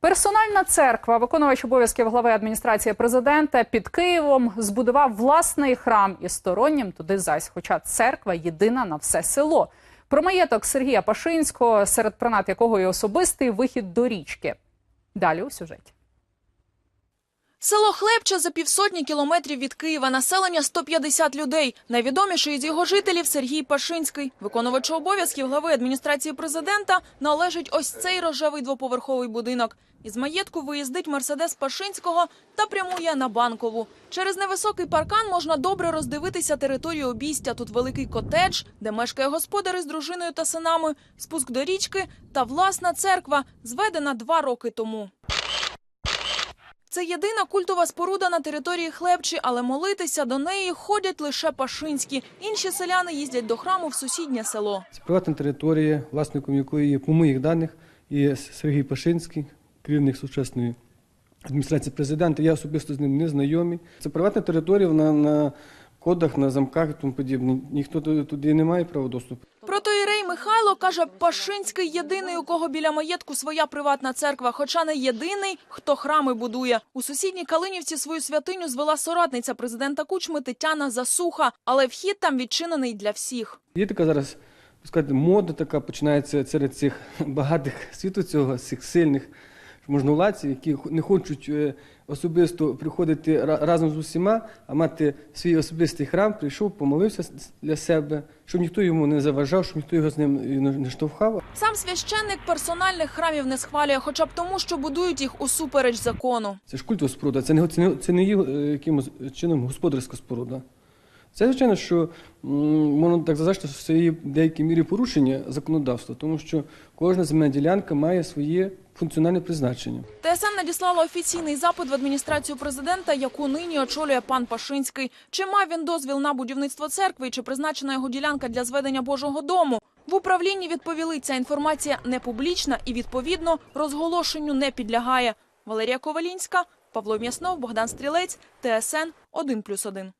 Персональна церква, виконувач обов'язків глави адміністрації президента під Києвом, збудував власний храм і стороннім туди зась. Хоча церква єдина на все село. Про маєток Сергія Пашинського, серед принад якого і особистий вихід до річки. Далі у сюжеті. Село Хлебче за півсотні кілометрів від Києва. Населення 150 людей. Найвідоміший із його жителів Сергій Пашинський. Виконувачу обов'язків глави адміністрації президента належить ось цей рожевий двоповерховий будинок. Із маєтку виїздить Мерседес Пашинського та прямує на Банкову. Через невисокий паркан можна добре роздивитися територію обійстя. Тут великий котедж, де мешкає господар із дружиною та синами, спуск до річки та власна церква, зведена два роки тому. Це єдина культова споруда на території Хлебчі, але молитися до неї ходять лише пашинські. Інші селяни їздять до храму в сусіднє село. Це приватна територія, власником якої є, по моїх даних, є Сергій Пашинський, керівник сучасної адміністрації президента. Я особисто з ним не знайомий. Це приватна територія, вона на кодах, на замках і тому подібне. Ніхто ту- туди не має права доступу. Протоїрей Михайло каже, Пашинський єдиний, у кого біля маєтку своя приватна церква, хоча не єдиний, хто храми будує. У сусідній Калинівці свою святиню звела соратниця президента Кучми Тетяна Засуха, але вхід там відчинений для всіх. Є така зараз, сказати, мода така починається серед цих багатих світу цього, цих сильних можновладців, які не хочуть е, особисто приходити ра- разом з усіма, а мати свій особистий храм, прийшов, помолився для себе, щоб ніхто йому не заважав, щоб ніхто його з ним не- не штовхав. Сам священник персональних храмів не схвалює, хоча б тому, що будують їх усупереч закону. Це ж культова споруда, це не, це не, це не є е, якимось чином господарська споруда. Це, звичайно, що можна так зазначити, що це є в деякій мірі порушення законодавства, тому що кожна земельна ділянка має своє функціональне призначення. ТСН надіслала офіційний запит в адміністрацію президента, яку нині очолює пан Пашинський. Чи мав він дозвіл на будівництво церкви, чи призначена його ділянка для зведення Божого дому? В управлінні відповіли, ця інформація не публічна і, відповідно, розголошенню не підлягає. Валерія Ковалінська, Павло М'яснов, Богдан Стрілець, ТСН 1+,1.